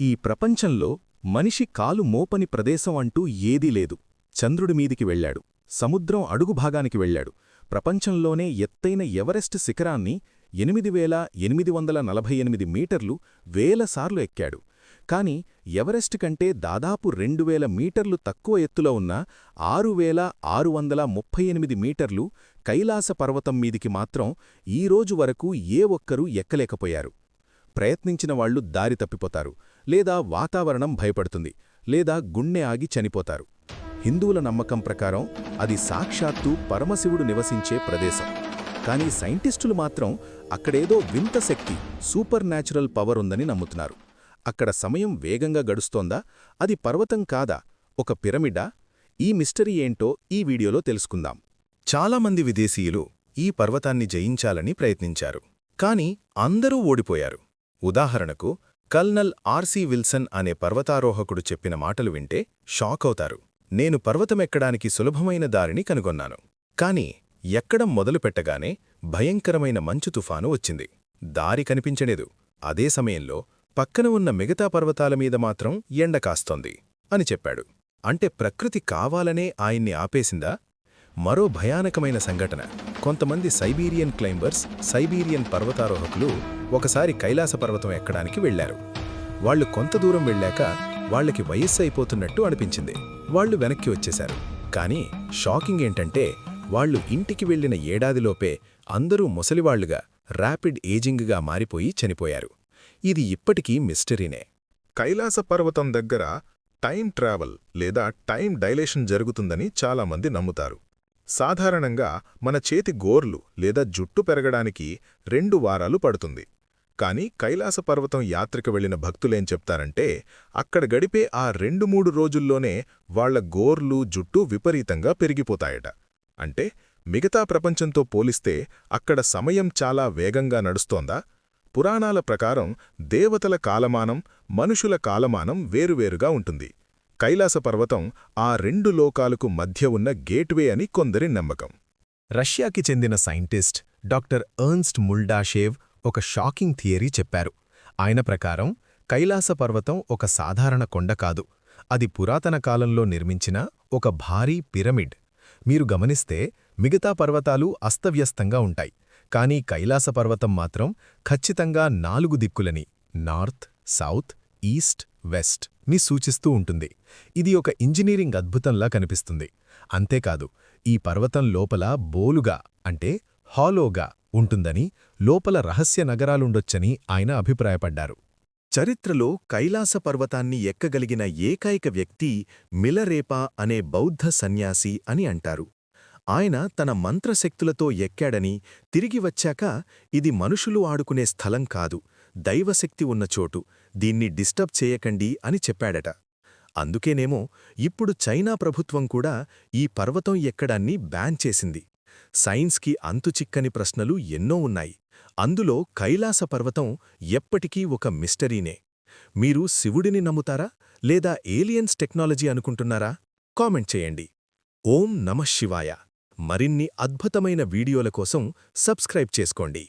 ఈ ప్రపంచంలో మనిషి కాలు మోపని ప్రదేశం అంటూ ఏదీ లేదు. చంద్రుడి మీదికి వెళ్ళాడు. సముద్రం అడుగు భాగానికి వెళ్ళాడు. ప్రపంచంలోనే ఎత్తైన ఎవరెస్ట్ శిఖరాన్ని ఎనిమిది వేల ఎనిమిది వందల నలభై ఎనిమిది మీటర్లు వేలసార్లు ఎక్కాడు. కాని ఎవరెస్ట్ కంటే దాదాపు రెండు వేల మీటర్లు తక్కువ ఎత్తులో ఉన్న ఆరు వేల ఆరు వందల ముప్పై ఎనిమిది మీటర్లు కైలాస పర్వతం మీదికి మాత్రం ఈరోజు వరకు ఏ ఒక్కరూ ఎక్కలేకపోయారు. ప్రయత్నించిన వాళ్ళు దారి తప్పిపోతారు. లేదా వాతావరణం భయపడుతుంది లేదా గుండె ఆగి చనిపోతారు. హిందువుల నమ్మకం ప్రకారం అది సాక్షాత్తు పరమశివుడు నివసించే ప్రదేశం. కానీ సైంటిస్టులు మాత్రం అక్కడేదో వింత శక్తి సూపర్ న్యాచురల్ పవర్ ఉందని నమ్ముతున్నారు. అక్కడ సమయం వేగంగా గడుస్తోందా? అది పర్వతం కాదా? ఒక పిరమిడా? ఈ మిస్టరీ ఏంటో ఈ వీడియోలో తెలుసుకుందాం. చాలామంది విదేశీయులు ఈ పర్వతాన్ని జయించాలని ప్రయత్నించారు. కాని అందరూ ఓడిపోయారు. ఉదాహరణకు కల్నల్ ఆర్సీ విల్సన్ అనే పర్వతారోహకుడు చెప్పిన మాటలు వింటే షాక్ అవుతారు నేను పర్వతమెక్కడానికి సులభమైన దారిని కనుగొన్నాను. కాని ఎక్కడం మొదలుపెట్టగానే భయంకరమైన మంచు తుఫాను వచ్చింది. దారి కనిపించలేదు. అదే సమయంలో పక్కన ఉన్న మిగతా పర్వతాల మీద మాత్రం ఎండ కాస్తోంది అని చెప్పాడు. అంటే ప్రకృతి కావాలనే ఆయన్ని ఆపేసిందా? మరో భయానకమైన సంఘటన. కొంతమంది సైబీరియన్ క్లైంబర్స్ సైబీరియన్ పర్వతారోహకులు ఒకసారి కైలాస పర్వతం ఎక్కడానికి వెళ్ళారు వాళ్ళు కొంత దూరం వెళ్ళాక వాళ్ళకి వయస్సు అయిపోతున్నట్టు అనిపించింది. వాళ్ళు వెనక్కి వచ్చేశారు. కానీ షాకింగ్ ఏంటంటే వాళ్ళు ఇంటికి వెళ్ళిన ఏడాదిలోపే అందరూ ముసలివాళ్ళుగా ర్యాపిడ్ ఏజింగ్గా మారిపోయి చనిపోయారు. ఇది ఇప్పటికీ మిస్టరీనే. కైలాస పర్వతం దగ్గర టైం ట్రావెల్ లేదా టైం డైలేషన్ జరుగుతుందని చాలామంది నమ్ముతారు. సాధారణంగా మన చేతి గోర్లు లేదా జుట్టు పెరగడానికి రెండు వారాలు పడుతుంది. కాని కైలాస పర్వతం యాత్రకు వెళ్ళిన భక్తులేం చెప్తారంటే అక్కడ గడిపే ఆ రెండు మూడు రోజుల్లోనే వాళ్ళ గోర్లు జుట్టు విపరీతంగా పెరిగిపోతాయట. అంటే మిగతా ప్రపంచంతో పోలిస్తే అక్కడ సమయం చాలా వేగంగా నడుస్తోందా? పురాణాల ప్రకారం దేవతల కాలమానం మనుషుల కాలమానం వేరువేరుగా ఉంటుంది. కైలాస పర్వతం ఆ రెండు లోకాలకు మధ్య ఉన్న గేట్వే అని కొందరి నమ్మకం. రష్యాకి చెందిన సైంటిస్ట్ డాక్టర్ ఎర్న్స్ట్ ముల్డాషేవ్ ఒక షాకింగ్ థియరీ చెప్పారు. ఆయన ప్రకారం కైలాస పర్వతం ఒక సాధారణ కొండ కాదు. అది పురాతన కాలంలో నిర్మించిన ఒక భారీ పిరమిడ్. మీరు గమనిస్తే మిగతా పర్వతాలు అస్తవ్యస్తంగా ఉంటాయి. కానీ కైలాస పర్వతం మాత్రం ఖచ్చితంగా నాలుగు దిక్కులని నార్త్ సౌత్ ఈస్ట్ వెస్ట్ని సూచిస్తూ ఉంటుంది. ఇది ఒక ఇంజనీరింగ్ అద్భుతంలా కనిపిస్తుంది. అంతేకాదు ఈ పర్వతం లోపల బోలుగా అంటే హాలోగా ఉంటుందని లోపల రహస్య నగరాలుండొచ్చని ఆయన అభిప్రాయపడ్డారు. చరిత్రలో కైలాస పర్వతాన్ని ఎక్కగలిగిన ఏకైక వ్యక్తి మిలరేపా అనే బౌద్ధ సన్యాసి అని అంటారు. ఆయన తన మంత్రశక్తులతో ఎక్కాడని తిరిగి వచ్చాక ఇది మనుషులు ఆడుకునే స్థలం కాదు. దైవశక్తి ఉన్న చోటు దీన్ని డిస్టర్బ్ చేయకండి అని చెప్పాడట. అందుకేనేమో ఇప్పుడు చైనా ప్రభుత్వం కూడా ఈ పర్వతం ఎక్కడాన్ని బ్యాన్ చేసింది. సైన్స్కి అంతుచిక్కని ప్రశ్నలు ఎన్నో ఉన్నాయి. అందులో కైలాస పర్వతం ఎప్పటికీ ఒక మిస్టరీనే. మీరు శివుడిని నమ్ముతారా? లేదా ఏలియన్స్ టెక్నాలజీ అనుకుంటున్నారా? కామెంట్ చేయండి. ఓం నమఃశివాయ మరిన్ని అద్భుతమైన వీడియోల కోసం సబ్స్క్రైబ్ చేసుకోండి.